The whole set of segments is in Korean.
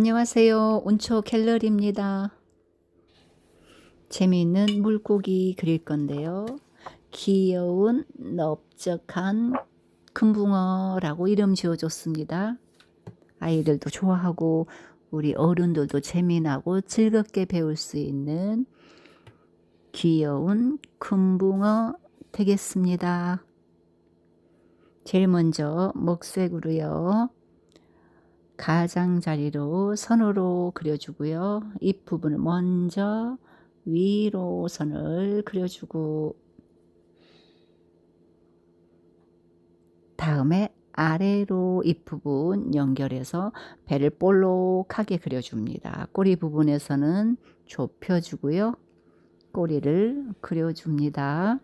안녕하세요. 온초 갤러리입니다. 재미있는 물고기 그릴 건데요. 귀여운 넓적한 금붕어라고 이름 지어줬습니다. 아이들도 좋아하고 우리 어른들도 재미나고 즐겁게 배울 수 있는 귀여운 금붕어 되겠습니다. 제일 먼저 먹색으로요. 가장자리로 선으로 그려주고요. 입 부분을 먼저 위로 선을 그려주고 다음에 아래로 입 부분 연결해서 배를 볼록하게 그려줍니다. 꼬리 부분에서는 좁혀주고요. 꼬리를 그려줍니다.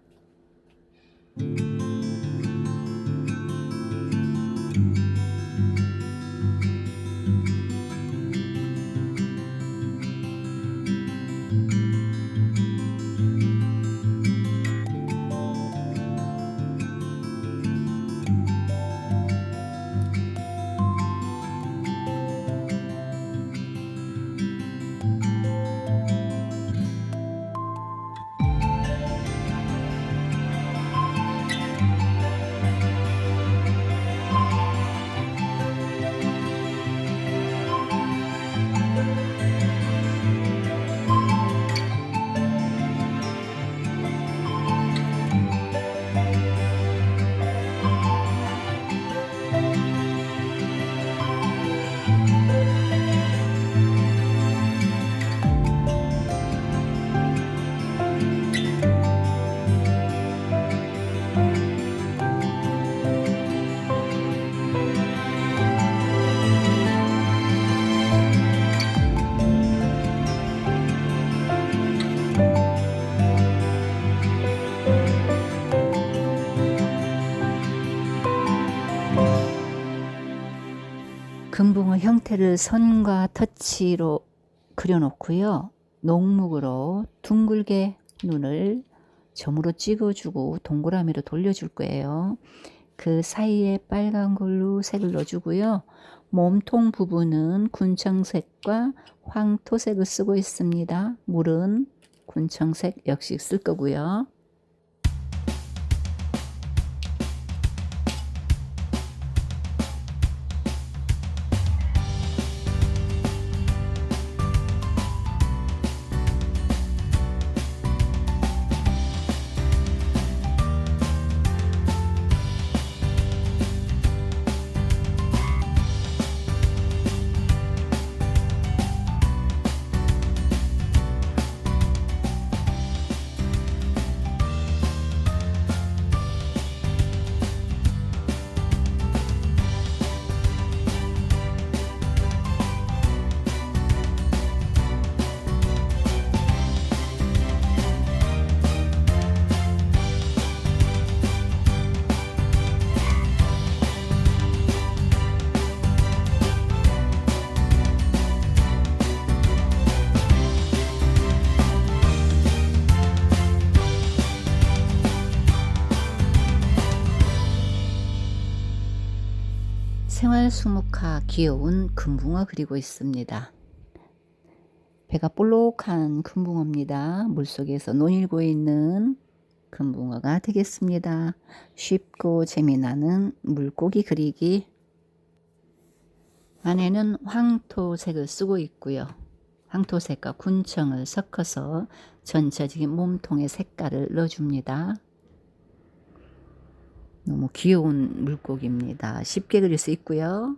금붕어 형태를 선과 터치로 그려놓고요. 녹묵으로 둥글게 눈을 점으로 찍어주고 동그라미로 돌려줄 거예요. 그 사이에 빨간 걸로 색을 넣어주고요. 몸통 부분은 군청색과 황토색을 쓰고 있습니다. 물은 군청색 역시 쓸 거고요. 생활 수묵화 귀여운 금붕어 그리고 있습니다. 배가 볼록한 금붕어입니다. 물속에서 논일고 있는 금붕어가 되겠습니다. 쉽고 재미나는 물고기 그리기 안에는 황토색을 쓰고 있고요. 황토색과 군청을 섞어서 전체적인 몸통의 색깔을 넣어줍니다. 너무 귀여운 물고기입니다. 쉽게 그릴 수 있고요.